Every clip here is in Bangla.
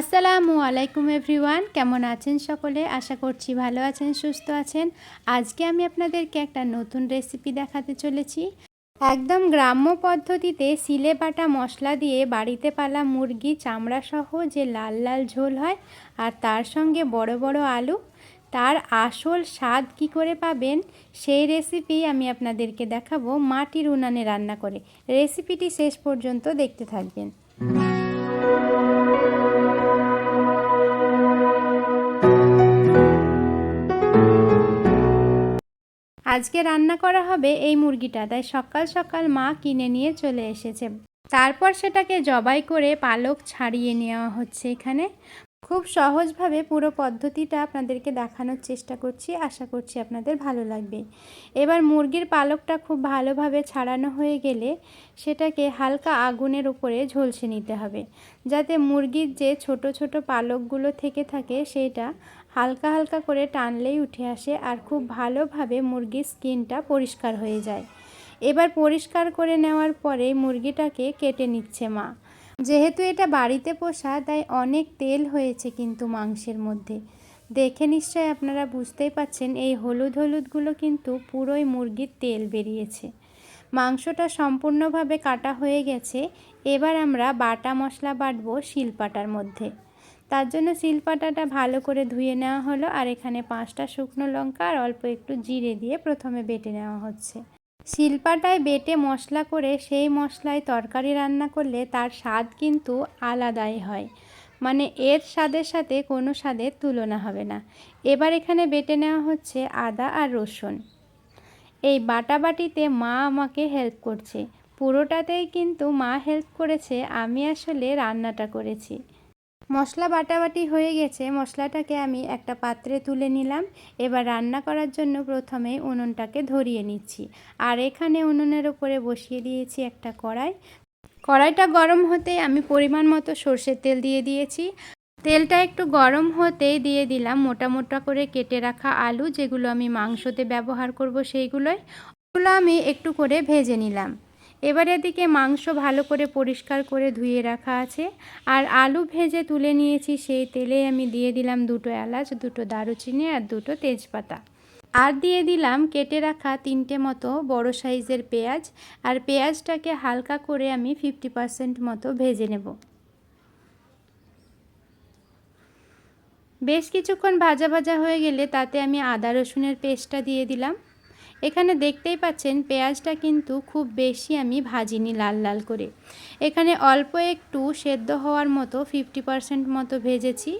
আসসালামু আলাইকুম এভরিওয়ান, কেমন আছেন সকলে? আশা করছি ভালো আছেন, সুস্থ আছেন। আজকে আমি আপনাদেরকে একটা নতুন রেসিপি দেখাতে চলেছি। একদম গ্রাম্য পদ্ধতিতে সিলে বাটা মশলা দিয়ে বাড়িতে পালা মুরগি চামড়া সহ যে লাল লাল ঝোল হয়, আর তার সঙ্গে বড় বড় আলু, তার আসল স্বাদ কি করে পাবেন, সেই রেসিপি আমি আপনাদেরকে দেখাবো মাটির উনানে রান্না করে। রেসিপিটি শেষ পর্যন্ত দেখতে থাকবেন। আজকে রান্না করা হবে এই মুরগিটা, তাই সকাল সকাল মা কিনে নিয়ে চলে এসেছে। তারপর সেটাকে জবাই করে পালক ছাড়িয়ে নেওয়া হচ্ছে এখানে। খুব সহজভাবে পুরো পদ্ধতিটা আপনাদেরকে দেখানোর চেষ্টা করছি, আশা করছি আপনাদের ভালো লাগবে। এবার মুরগির পালকটা খুব ভালোভাবে ছাড়ানো হয়ে গেলে সেটাকে হালকা আগুনের উপরে ঝলসে নিতে হবে, যাতে মুরগির যে ছোট ছোট পালকগুলো থেকে থাকে সেটা হালকা হালকা করে টানলেই উঠে আসে আর খুব ভালোভাবে মুরগির স্কিনটা পরিষ্কার হয়ে যায়। এবার পরিষ্কার করে নেওয়ার পরে মুরগিটাকে কেটে নিচ্ছে মা। যেহেতু এটা বাড়িতে পোষা, তাই অনেক তেল হয়েছে কিন্তু মাংসের মধ্যে। দেখে নিশ্চয় আপনারা বুঝতেই পাচ্ছেন, এই হলুদ হলুদগুলো কিন্তু পুরোই মুরগির তেল বেরিয়েছে। মাংসটা সম্পূর্ণভাবে কাটা হয়ে গেছে। এবার আমরা বাটা মশলা বাটবো শিলপাটার মধ্যে। তার জন্য শিলপাটাটা ভালো করে ধুয়ে নেওয়া হলো আর এখানে পাঁচটা শুকনো লঙ্কা আর অল্প একটু জিরে দিয়ে প্রথমে বেটে নেওয়া হচ্ছে। শিলপাটায় বেটে মশলা করে সেই মশলায় তরকারি রান্না করলে তার স্বাদ কিন্তু আলাদাই হয়। মানে এর স্বাদের সাথে কোনো স্বাদের তুলনা হবে না। এবার এখানে বেটে নেওয়া হচ্ছে আদা আর রসুন। এই বাটাবাটিতে মা আমাকে হেল্প করছে। পুরোটাতেই কিন্তু মা হেল্প করেছে, আমি আসলে রান্নাটা করেছি। মশলা বাটাবাটি হয়ে গেছে। মশলাটাকে আমি একটা পাত্রে তুলে নিলাম। এবার রান্না করার জন্য প্রথমে উনুনটাকে ধরিয়ে নিচ্ছি। আর এখানে উনুনের ওপরে বসিয়ে দিয়েছি একটা কড়াই। কড়াইটা গরম হতে আমি পরিমাণ মতো সর্ষের তেল দিয়ে দিয়েছি। তেলটা একটু গরম হতেই দিয়ে দিলাম মোটা মোটা করে কেটে রাখা আলু, যেগুলো আমি মাংসতে ব্যবহার করব সেইগুলোই। ওগুলো আমি একটু করে ভেজে নিলাম। এবার এদিকে মাংস ভালো করে পরিষ্কার করে ধুয়ে রাখা আছে। আর আলু ভেজে তুলে নিয়েছি, সেই তেলে আমি দিয়ে দিলাম দুটো এলাচ, দুটো দারুচিনি আর দুটো তেজপাতা। আর দিয়ে দিলাম কেটে রাখা তিনটে মতো বড় সাইজের পেঁয়াজ। আর পেঁয়াজটাকে হালকা করে আমি ফিফটি পারসেন্ট মতো ভেজে নেব। বেশ কিছুক্ষণ ভাজা ভাজা হয়ে গেলে তাতে আমি আদা রসুনের পেস্টটা দিয়ে দিলাম। এখানে দেখতেই পাচ্ছেন পেঁয়াজটা কিন্তু খুব বেশি আমি ভাজিনি লাল লাল করে। এখানে অল্প একটু সেদ্ধ হওয়ার মতো ফিফটি পারসেন্ট মতো ভেজেছি।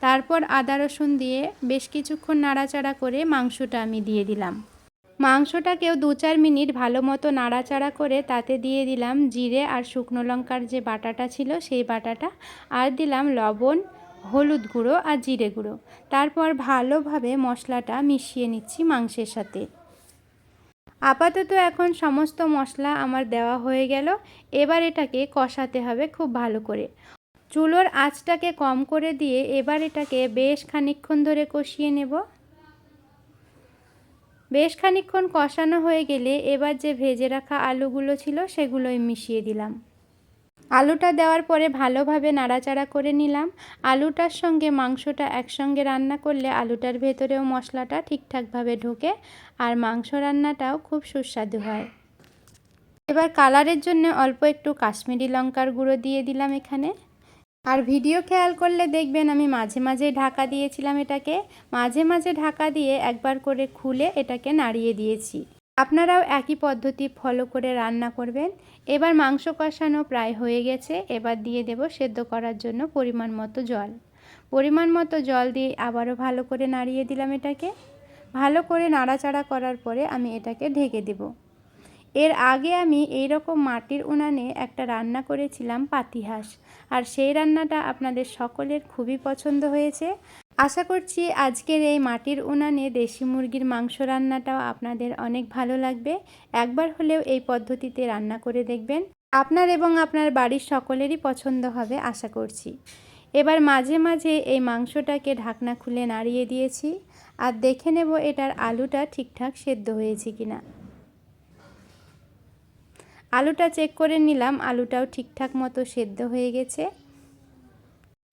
তারপর আদা রসুন দিয়ে বেশ কিছুক্ষণ নাড়াচাড়া করে মাংসটা আমি দিয়ে দিলাম। মাংসটাকেও দু চার মিনিট ভালো মতো নাড়াচাড়া করে তাতে দিয়ে দিলাম জিরে আর শুকনো লঙ্কার যে বাটাটা ছিল সেই বাটাটা আর দিলাম লবণ, হলুদ গুঁড়ো আর জিরে গুঁড়ো। তারপর ভালোভাবে মশলাটা মিশিয়ে নিচ্ছি মাংসের সাথে। আপাতত এখন সমস্ত মশলা আমার দেওয়া হয়ে গেল। এবার এটাকে কষাতে হবে খুব ভালো করে। চুলোর আঁচটাকে কম করে দিয়ে এবার এটাকে বেশ খানিক্ষণ ধরে কষিয়ে নেব। বেশ খানিক্ষণ কষানো হয়ে গেলে এবার যে ভেজে রাখা আলুগুলো ছিল সেগুলোই মিশিয়ে দিলাম। আলুটা দেওয়ার পরে ভালোভাবে নাড়াচাড়া করে নিলাম। আলুটার সঙ্গে মাংসটা একসঙ্গে রান্না করলে আলুটার ভেতরেও মশলাটা ঠিকঠাকভাবে ঢোকে আর মাংস রান্নাটাও খুব সুস্বাদু হয়। এবার কালারের জন্য অল্প একটু কাশ্মীরি লঙ্কার গুঁড়ো দিয়ে দিলাম এখানে। আর ভিডিও খেয়াল করলে দেখবেন আমি মাঝে মাঝে ঢাকা দিয়েছিলাম এটাকে। মাঝে মাঝে ঢাকা দিয়ে একবার করে খুলে এটাকে নাড়িয়ে দিয়েছি। আপনারাও একই পদ্ধতি ফলো করে রান্না করবেন। এবার মাংস কষানো প্রায় হয়ে গেছে। এবার দিয়ে দেব সেদ্ধ করার জন্য পরিমাণ মতো জল। পরিমাণ মতো জল দিয়ে আবারও ভালো করে নাড়িয়ে দিলাম এটাকে। ভালো করে নাড়াচাড়া করার পরে আমি এটাকে ঢেকে দেব। এর আগে আমি এই রকম মাটির উনানে একটা রান্না করেছিলাম পাতিহাঁস। আর সেই রান্নাটা আপনাদের সকলের খুবই পছন্দ হয়েছে। আশা করছি আজকের এই মাটির উনানে দেশি মুরগির মাংস রান্নাটাও আপনাদের অনেক ভালো লাগবে। একবার হলেও এই পদ্ধতিতে রান্না করে দেখবেন। আপনার এবং আপনার বাড়ির সকলেরই পছন্দ হবে, আশা করছি। এবার মাঝে মাঝে এই মাংসটাকে ঢাকনা খুলে নাড়িয়ে দিয়েছি আর দেখে নেব এটার আলুটা ঠিকঠাক সেদ্ধ হয়েছে কিনা। আলুটা চেক করে নিলাম, আলুটাও ঠিকঠাক মতো সেদ্ধ হয়ে গেছে।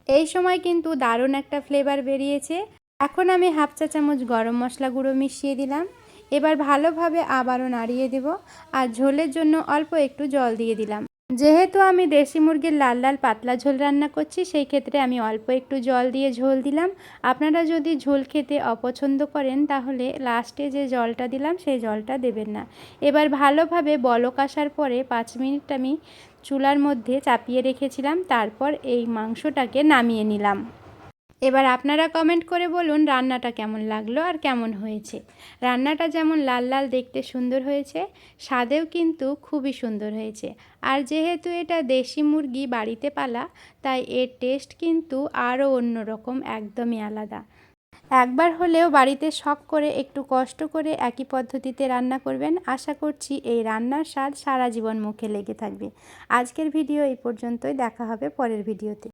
এই সময় কিন্তু দারুণ একটা ফ্লেভার বেরিয়েছে। এখন আমি হাফ চা চামচ গরম মশলা গুঁড়ো মিশিয়ে দিলাম। এবার ভালোভাবে আবারও নাড়িয়ে দেব আর ঝোলের জন্য অল্প একটু জল দিয়ে দিলাম। যেহেতু আমি দেশি মুরগির লাল লাল পাতলা ঝোল রান্না করছি, সেই ক্ষেত্রে আমি অল্প একটু জল দিয়ে ঝোল দিলাম। আপনারা যদি ঝোল খেতে অপছন্দ করেন, তাহলে লাস্টে যে জলটা দিলাম, সেই জলটা দেবেন না। এবার ভালোভাবে বলক আসার পরে পাঁচ মিনিট আমি চুলার মধ্যে চাপিয়ে রেখেছিলাম, তারপর এই মাংসটাকে নামিয়ে নিলাম। এবার আপনারা কমেন্ট করে বলুন রান্নাটা কেমন লাগল আর কেমন হয়েছে। রান্নাটা যেমন লাল লাল দেখতে সুন্দর হয়েছে, স্বাদেও কিন্তু খুবই সুন্দর হয়েছে। আর যেহেতু এটা দেশি মুরগি বাড়িতে পালা, তাই এর টেস্ট কিন্তু আরও অন্যরকম, একদমই আলাদা। একবার হলেও বাড়িতে শখ করে, একটু কষ্ট করে একই পদ্ধতিতে রান্না করবেন, আশা করছি এই রান্নার স্বাদ সারা জীবন মুখে লেগে থাকবে। আজকের ভিডিও এই পর্যন্তই, দেখা হবে পরের ভিডিওতে।